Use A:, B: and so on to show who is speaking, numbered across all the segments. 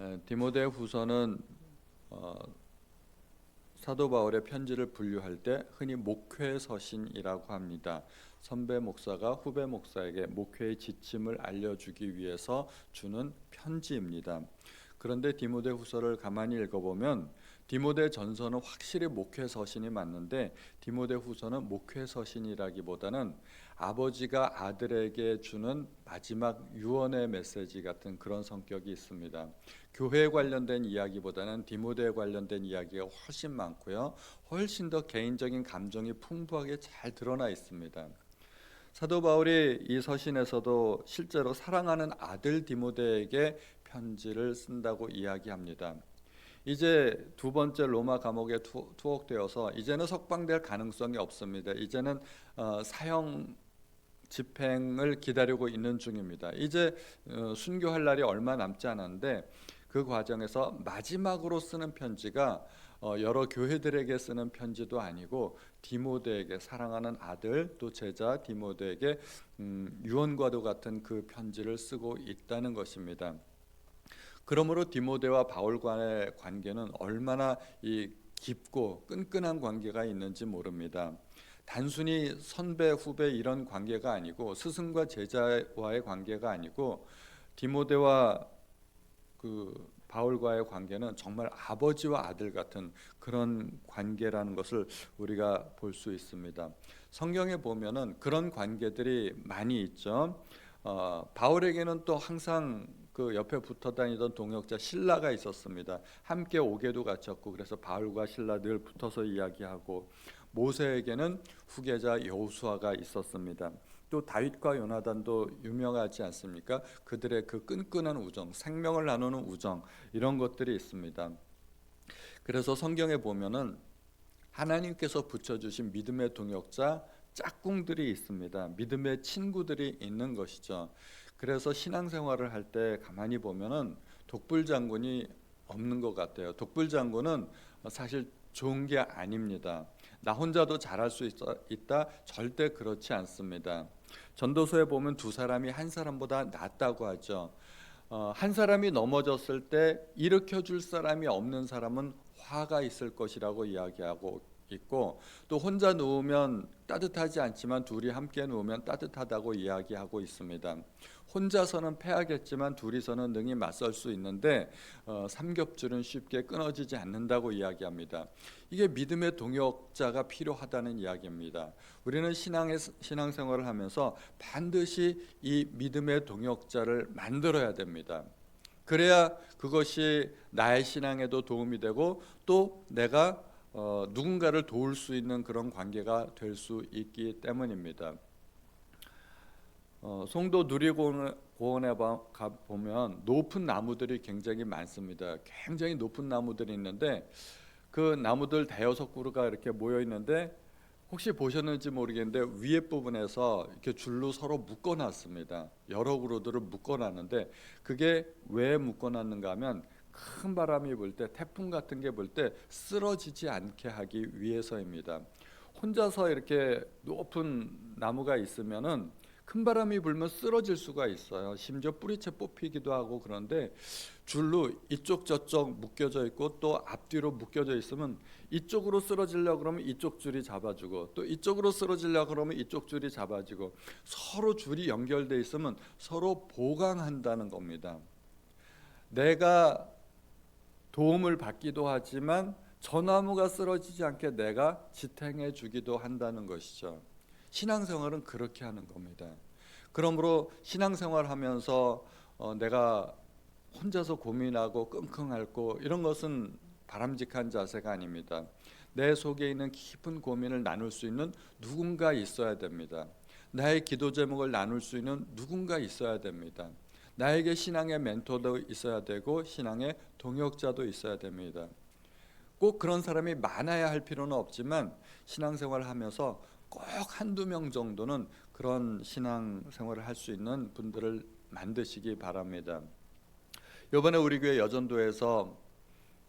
A: 에, 디모데 후서는 어, 사도 바울의 편지를 분류할 때 흔히 목회 서신이라고 합니다. 선배 목사가 후배 목사에게 목회의 지침을 알려주기 위해서 주는 편지입니다. 그런데 디모데 후서를 가만히 읽어보면 디모데 전서는 확실히 목회 서신이 맞는데 디모데 후서는 목회 서신이라기보다는 아버지가 아들에게 주는 마지막 유언의 메시지 같은 그런 성격이 있습니다. 교회에 관련된 이야기보다는 디모데에 관련된 이야기가 훨씬 많고요. 훨씬 더 개인적인 감정이 풍부하게 잘 드러나 있습니다. 사도 바울이 이 서신에서도 실제로 사랑하는 아들 디모데에게 편지를 쓴다고 이야기합니다. 이제 두 번째 로마 감옥에 투, 투옥되어서 이제는 석방될 가능성이 없습니다. 이제는 어, 사형 집행을 기다리고 있는 중입니다. 이제 어, 순교할 날이 얼마 남지 않았는데 그 과정에서 마지막으로 쓰는 편지가 어, 여러 교회들에게 쓰는 편지도 아니고 디모데에게 사랑하는 아들 또 제자 디모데에게 음, 유언과도 같은 그 편지를 쓰고 있다는 것입니다. 그러므로 디모데와 바울 간의 관계는 얼마나 이 깊고 끈끈한 관계가 있는지 모릅니다. 단순히 선배 후배 이런 관계가 아니고 스승과 제자와의 관계가 아니고 디모데와 그 바울과의 관계는 정말 아버지와 아들 같은 그런 관계라는 것을 우리가 볼 수 있습니다. 성경에 보면은 그런 관계들이 많이 있죠. 어, 바울에게는 또 항상 그 옆에 붙어 다니던 동역자 신라가 있었습니다. 함께 오게도 갇혔고 그래서 바울과 신라 늘 붙어서 이야기하고 모세에게는 후계자 여호수아가 있었습니다. 또 다윗과 요나단도 유명하지 않습니까? 그들의 그 끈끈한 우정, 생명을 나누는 우정 이런 것들이 있습니다. 그래서 성경에 보면은 하나님께서 붙여주신 믿음의 동역자 짝꿍들이 있습니다. 믿음의 친구들이 있는 것이죠. 그래서 신앙생활을 할 때 가만히 보면은 독불 장군이 없는 것 같아요. 독불 장군은 사실 좋은 게 아닙니다. 나 혼자도 잘할 수 있다 절대 그렇지 않습니다. 전도서에 보면 두 사람이 한 사람보다 낫다고 하죠. 어, 한 사람이 넘어졌을 때 일으켜 줄 사람이 없는 사람은 화가 있을 것이라고 이야기하고 있고 또 혼자 누우면 따뜻하지 않지만 둘이 함께 누우면 따뜻하다고 이야기하고 있습니다. 혼자서는 패하겠지만 둘이서는 능히 맞설 수 있는데 어, 삼겹줄은 쉽게 끊어지지 않는다고 이야기합니다. 이게 믿음의 동역자가 필요하다는 이야기입니다. 우리는 신앙의 신앙생활을 하면서 반드시 이 믿음의 동역자를 만들어야 됩니다. 그래야 그것이 나의 신앙에도 도움이 되고 또 내가 어, 누군가를 도울 수 있는 그런 관계가 될 수 있기 때문입니다. 어, 송도 누리공원에 가 보면 높은 나무들이 굉장히 많습니다. 굉장히 높은 나무들이 있는데 그 나무들 대여섯 그루가 이렇게 모여 있는데 혹시 보셨는지 모르겠는데 위에 부분에서 이렇게 줄로 서로 묶어놨습니다. 여러 그루들을 묶어놨는데 그게 왜 묶어놨는가 하면 큰 바람이 불 때 태풍 같은 게 불 때 쓰러지지 않게 하기 위해서입니다. 혼자서 이렇게 높은 나무가 있으면은 큰 바람이 불면 쓰러질 수가 있어요. 심지어 뿌리채 뽑히기도 하고 그런데 줄로 이쪽 저쪽 묶여져 있고 또 앞뒤로 묶여져 있으면 이쪽으로 쓰러지려 그러면 이쪽 줄이 잡아주고 또 이쪽으로 쓰러지려 그러면 이쪽 줄이 잡아지고 서로 줄이 연결돼 있으면 서로 보강한다는 겁니다. 내가 도움을 받기도 하지만 저 나무가 쓰러지지 않게 내가 지탱해 주기도 한다는 것이죠. 신앙생활은 그렇게 하는 겁니다. 그러므로 신앙생활 하면서 어, 내가 혼자서 고민하고 끙끙 앓고 이런 것은 바람직한 자세가 아닙니다. 내 속에 있는 깊은 고민을 나눌 수 있는 누군가 있어야 됩니다. 나의 기도 제목을 나눌 수 있는 누군가 있어야 됩니다. 나에게 신앙의 멘토도 있어야 되고 신앙의 동역자도 있어야 됩니다. 꼭 그런 사람이 많아야 할 필요는 없지만 신앙생활을 하면서 꼭 한두 명 정도는 그런 신앙 생활을 할 수 있는 분들을 만드시기 바랍니다. 이번에 우리 교회 여전도에서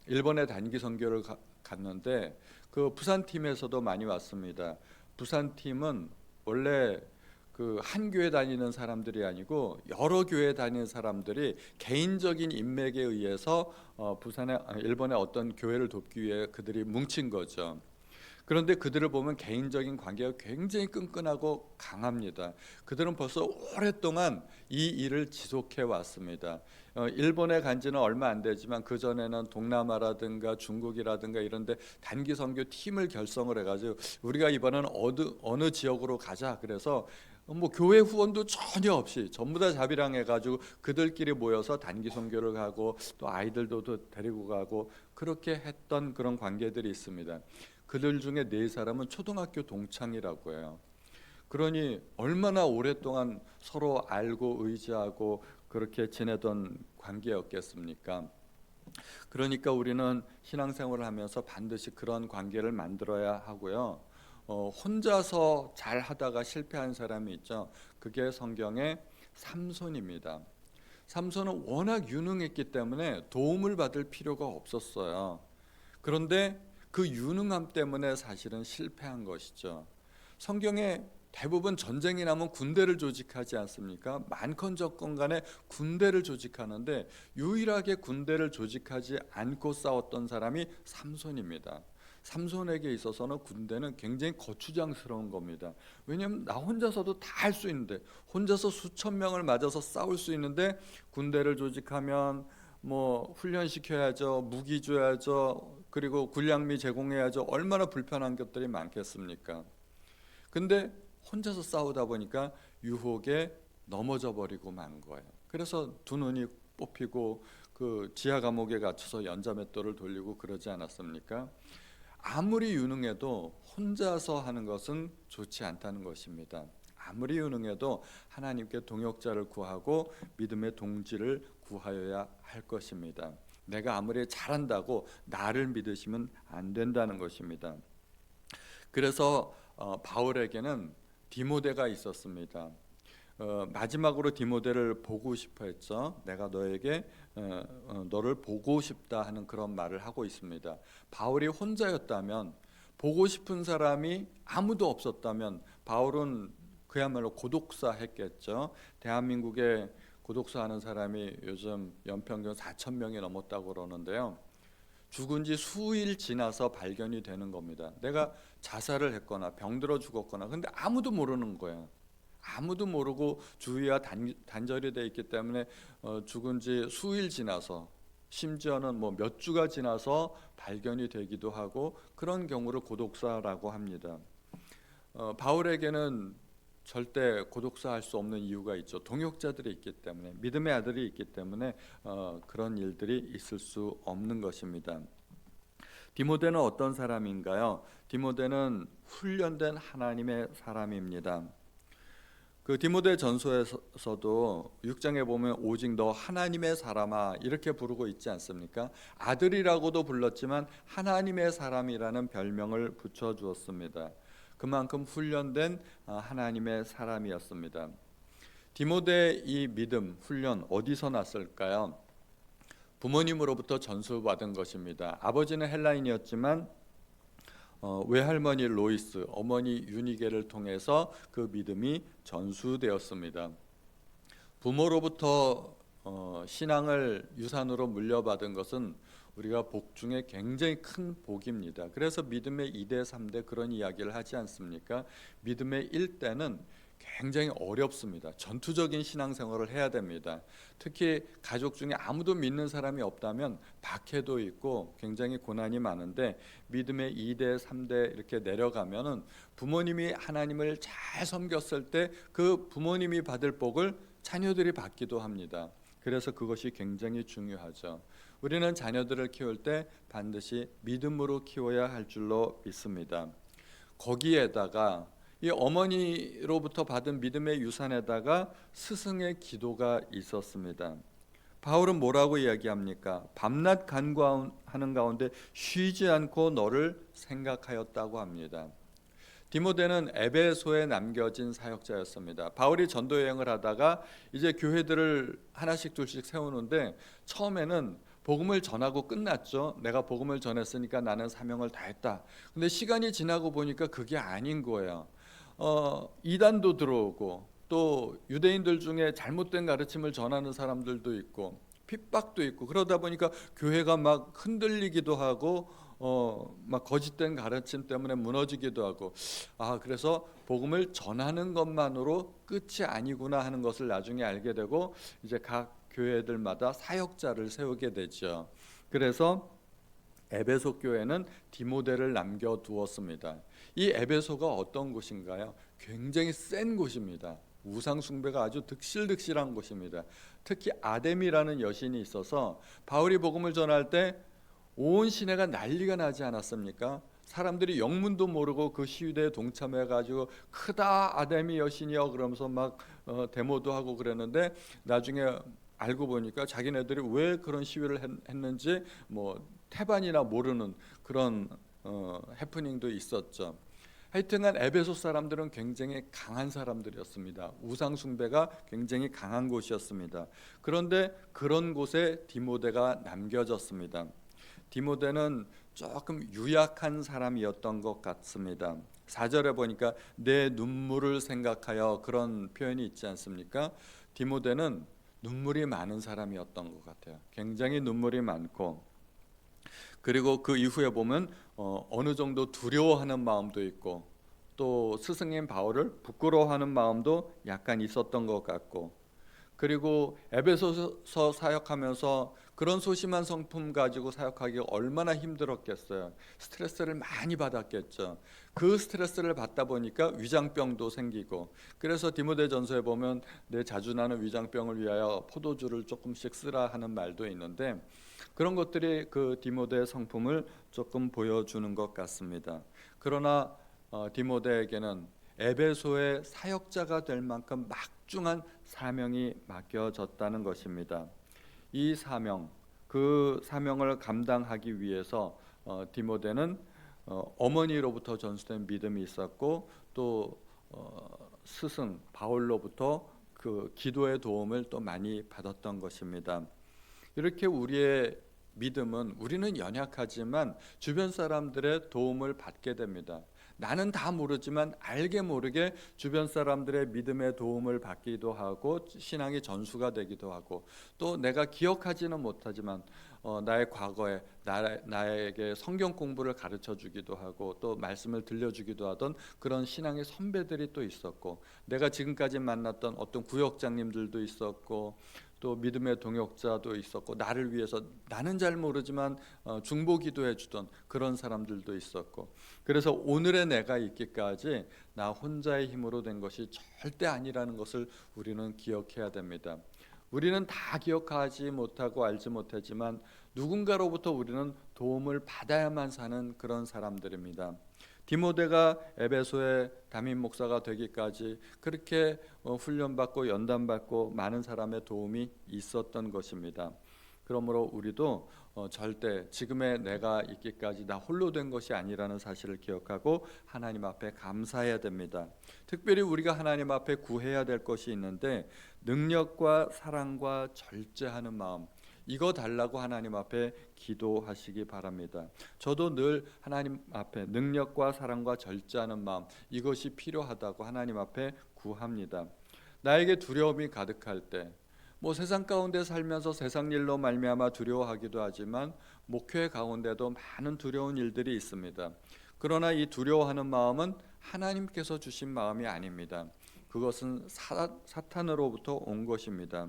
A: 일본에 단기 선교를 가, 갔는데 그 부산 팀에서도 많이 왔습니다. 부산 팀은 원래 그그한 교회 다니는 사람들이 아니고 여러 교회 다니는 사람들이 개인적인 인맥에 의해서 어, 부산에 아, 일본의 어떤 교회를 돕기 위해 그들이 뭉친 거죠. 그런데 그들을 보면 개인적인 관계가 굉장히 끈끈하고 강합니다. 그들은 벌써 오랫동안 이 일을 지속해 왔습니다. 어, 일본에 간 지는 얼마 안 되지만 그 전에는 동남아라든가 중국이라든가 이런데 단기 선교 팀을 결성을 해가지고 우리가 이번에는 어느 어느 지역으로 가자 그래서 뭐 교회 후원도 전혀 없이 전부 다 자비랑 해가지고 그들끼리 모여서 단기 선교를 가고 또 아이들도 또 데리고 가고 그렇게 했던 그런 관계들이 있습니다. 그들 중에 네 사람은 초등학교 동창이라고 해요. 그러니 얼마나 오랫동안 서로 알고 의지하고 그렇게 지내던 관계였겠습니까? 그러니까 우리는 신앙생활을 하면서 반드시 그런 관계를 만들어야 하고요. 어, 혼자서 잘 하다가 실패한 사람이 있죠. 그게 성경의 삼손입니다. 삼손은 워낙 유능했기 때문에 도움을 받을 필요가 없었어요. 그런데 그 유능함 때문에 사실은 실패한 것이죠. 성경에 대부분 전쟁이 나면 군대를 조직하지 않습니까? 많건 적건 간에 군대를 조직하는데 유일하게 군대를 조직하지 않고 싸웠던 사람이 삼손입니다. 삼손에게 있어서는 군대는 굉장히 거추장스러운 겁니다. 왜냐하면 나 혼자서도 다 할 수 있는데 혼자서 수천 명을 맞아서 싸울 수 있는데 군대를 조직하면 뭐 훈련시켜야죠, 무기 줘야죠, 그리고 군량미 제공해야죠. 얼마나 불편한 것들이 많겠습니까? 근데 혼자서 싸우다 보니까 유혹에 넘어져 버리고 만 거예요. 그래서 두 눈이 뽑히고 그 지하 감옥에 갇혀서 연자맷돌을 돌리고 그러지 않았습니까? 아무리 유능해도 혼자서 하는 것은 좋지 않다는 것입니다. 아무리 유능해도 하나님께 동역자를 구하고 믿음의 동지를 구하여야 할 것입니다. 내가 아무리 잘한다고 나를 믿으시면 안 된다는 것입니다. 그래서 어, 바울에게는 디모데가 있었습니다. 어, 마지막으로 디모데를 보고 싶어 했죠. 내가 너에게 어, 어, 너를 보고 싶다 하는 그런 말을 하고 있습니다. 바울이 혼자였다면 보고 싶은 사람이 아무도 없었다면 바울은 그야말로 고독사 했겠죠. 대한민국에 고독사 하는 사람이 요즘 연평균 4천 명이 넘었다고 그러는데요. 죽은 지 수일 지나서 발견이 되는 겁니다. 내가 자살을 했거나 병들어 죽었거나 근데 아무도 모르는 거예요. 아무도 모르고 주위와 단, 단절이 돼 있기 때문에 어, 죽은 지 수일 지나서 심지어는 뭐 몇 주가 지나서 발견이 되기도 하고 그런 경우를 고독사라고 합니다. 어, 바울에게는 절대 고독사할 수 없는 이유가 있죠. 동역자들이 있기 때문에 믿음의 아들이 있기 때문에 어, 그런 일들이 있을 수 없는 것입니다. 디모데는 어떤 사람인가요? 디모데는 훈련된 하나님의 사람입니다. 그 디모데 전서에서도 6장에 보면 오직 너 하나님의 사람아 이렇게 부르고 있지 않습니까? 아들이라고도 불렀지만 하나님의 사람이라는 별명을 붙여 주었습니다. 그만큼 훈련된 아, 하나님의 사람이었습니다. 디모데의 이 믿음, 훈련 어디서 났을까요? 부모님으로부터 전수받은 것입니다. 아버지는 헬라인이었지만 어, 외할머니 로이스, 어머니 유니게를 통해서 그 믿음이 전수되었습니다. 부모로부터 어, 신앙을 유산으로 물려받은 것은 우리가 복 중에 굉장히 큰 복입니다. 그래서 믿음의 2대 3대 그런 이야기를 하지 않습니까? 믿음의 1대는 굉장히 어렵습니다. 전투적인 신앙생활을 해야 됩니다. 특히 가족 중에 아무도 믿는 사람이 없다면 박해도 있고 굉장히 고난이 많은데 믿음의 2대, 3대 이렇게 내려가면은 부모님이 하나님을 잘 섬겼을 때 그 부모님이 받을 복을 자녀들이 받기도 합니다. 그래서 그것이 굉장히 중요하죠. 우리는 자녀들을 키울 때 반드시 믿음으로 키워야 할 줄로 믿습니다. 거기에다가 이 어머니로부터 받은 믿음의 유산에다가 스승의 기도가 있었습니다. 바울은 뭐라고 이야기합니까? 밤낮 간구하는 가운데 쉬지 않고 너를 생각하였다고 합니다. 디모데는 에베소에 남겨진 사역자였습니다. 바울이 전도 여행을 하다가 이제 교회들을 하나씩 둘씩 세우는데 처음에는 복음을 전하고 끝났죠. 내가 복음을 전했으니까 나는 사명을 다했다. 근데 시간이 지나고 보니까 그게 아닌 거예요. 어, 이단도 들어오고 또 유대인들 중에 잘못된 가르침을 전하는 사람들도 있고 핍박도 있고 그러다 보니까 교회가 막 흔들리기도 하고 어 막 거짓된 가르침 때문에 무너지기도 하고 아 그래서 복음을 전하는 것만으로 끝이 아니구나 하는 것을 나중에 알게 되고 이제 각 교회들마다 사역자를 세우게 되죠. 그래서 에베소 교회는 디모데를 남겨 두었습니다. 이 에베소가 어떤 곳인가요? 굉장히 센 곳입니다. 우상 숭배가 아주 득실득실한 곳입니다. 특히 아데미라는 여신이 있어서 바울이 복음을 전할 때 온 시내가 난리가 나지 않았습니까? 사람들이 영문도 모르고 그 시위대에 동참해 가지고 크다 아데미 여신이여 그러면서 막 어, 데모도 하고 그랬는데 나중에 알고 보니까 자기네들이 왜 그런 시위를 했, 했는지 뭐 태반이나 모르는 그런 어, 해프닝도 있었죠. 하여튼간 에베소 사람들은 굉장히 강한 사람들이었습니다. 우상 숭배가 굉장히 강한 곳이었습니다. 그런데 그런 곳에 디모데가 남겨졌습니다. 디모데는 조금 유약한 사람이었던 것 같습니다. 4절에 보니까 내 눈물을 생각하여 그런 표현이 있지 않습니까? 디모데는 눈물이 많은 사람이었던 것 같아요. 굉장히 눈물이 많고 그리고 그 이후에 보면 어, 어느 정도 두려워하는 마음도 있고 또 스승인 바울을 부끄러워하는 마음도 약간 있었던 것 같고 그리고 에베소서 사역하면서 그런 소심한 성품 가지고 사역하기가 얼마나 힘들었겠어요. 스트레스를 많이 받았겠죠. 그 스트레스를 받다 보니까 위장병도 생기고 그래서 디모데전서에 보면 내 자주 나는 위장병을 위하여 포도주를 조금씩 쓰라 하는 말도 있는데 그런 것들이 그 디모데의 성품을 조금 보여주는 것 같습니다. 그러나 어, 디모데에게는 에베소의 사역자가 될 만큼 막중한 사명이 맡겨졌다는 것입니다. 이 사명, 그 사명을 감당하기 위해서 어, 디모데는 어, 어머니로부터 전수된 믿음이 있었고 또 어, 스승 바울로부터 그 기도의 도움을 또 많이 받았던 것입니다. 이렇게 우리의 믿음은 우리는 연약하지만 주변 사람들의 도움을 받게 됩니다. 나는 다 모르지만 알게 모르게 주변 사람들의 믿음의 도움을 받기도 하고 신앙의 전수가 되기도 하고 또 내가 기억하지는 못하지만 어, 나의 과거에 나, 나에게 성경 공부를 가르쳐 주기도 하고 또 말씀을 들려주기도 하던 그런 신앙의 선배들이 또 있었고 내가 지금까지 만났던 어떤 구역장님들도 있었고 또 믿음의 동역자도 있었고 나를 위해서 나는 잘 모르지만 어, 중보 기도해 주던 그런 사람들도 있었고 그래서 오늘의 내가 있기까지 나 혼자의 힘으로 된 것이 절대 아니라는 것을 우리는 기억해야 됩니다. 우리는 다 기억하지 못하고 알지 못하지만 누군가로부터 우리는 도움을 받아야만 사는 그런 사람들입니다. 디모데가 에베소의 담임 목사가 되기까지 그렇게 어, 훈련받고 연단받고 많은 사람의 도움이 있었던 것입니다. 그러므로 우리도 어, 절대 지금의 내가 있기까지 나 홀로 된 것이 아니라는 사실을 기억하고 하나님 앞에 감사해야 됩니다. 특별히 우리가 하나님 앞에 구해야 될 것이 있는데 능력과 사랑과 절제하는 마음 이거 달라고 하나님 앞에 기도하시기 바랍니다. 저도 늘 하나님 앞에 능력과 사랑과 절제하는 마음 이것이 필요하다고 하나님 앞에 구합니다. 나에게 두려움이 가득할 때, 뭐 세상 가운데 살면서 세상 일로 말미암아 두려워하기도 하지만 목회 가운데도 많은 두려운 일들이 있습니다. 그러나 이 두려워하는 마음은 하나님께서 주신 마음이 아닙니다. 그것은 사, 사탄으로부터 온 것입니다.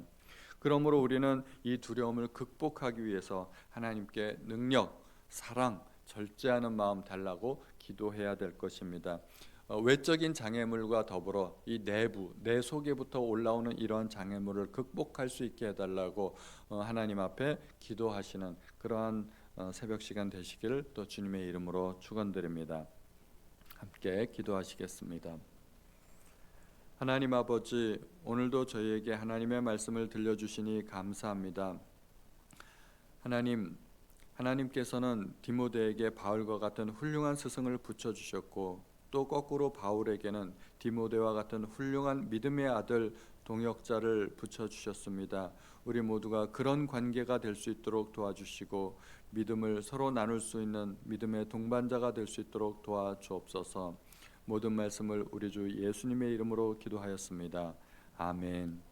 A: 그러므로 우리는 이 두려움을 극복하기 위해서 하나님께 능력, 사랑, 절제하는 마음 달라고 기도해야 될 것입니다. 어, 외적인 장애물과 더불어 이 내부 내 속에부터 올라오는 이러한 장애물을 극복할 수 있게 해달라고 어, 하나님 앞에 기도하시는 그러한 어, 새벽 시간 되시기를 또 주님의 이름으로 축원드립니다. 함께 기도하시겠습니다. 하나님 아버지 오늘도 저희에게 하나님의 말씀을 들려주시니 감사합니다. 하나님 하나님께서는 디모데에게 바울과 같은 훌륭한 스승을 붙여 주셨고 또 거꾸로 바울에게는 디모데와 같은 훌륭한 믿음의 아들 동역자를 붙여 주셨습니다. 우리 모두가 그런 관계가 될 수 있도록 도와주시고 믿음을 서로 나눌 수 있는 믿음의 동반자가 될 수 있도록 도와주옵소서. 모든 말씀을 우리 주 예수님의 이름으로 기도하였습니다. 아멘.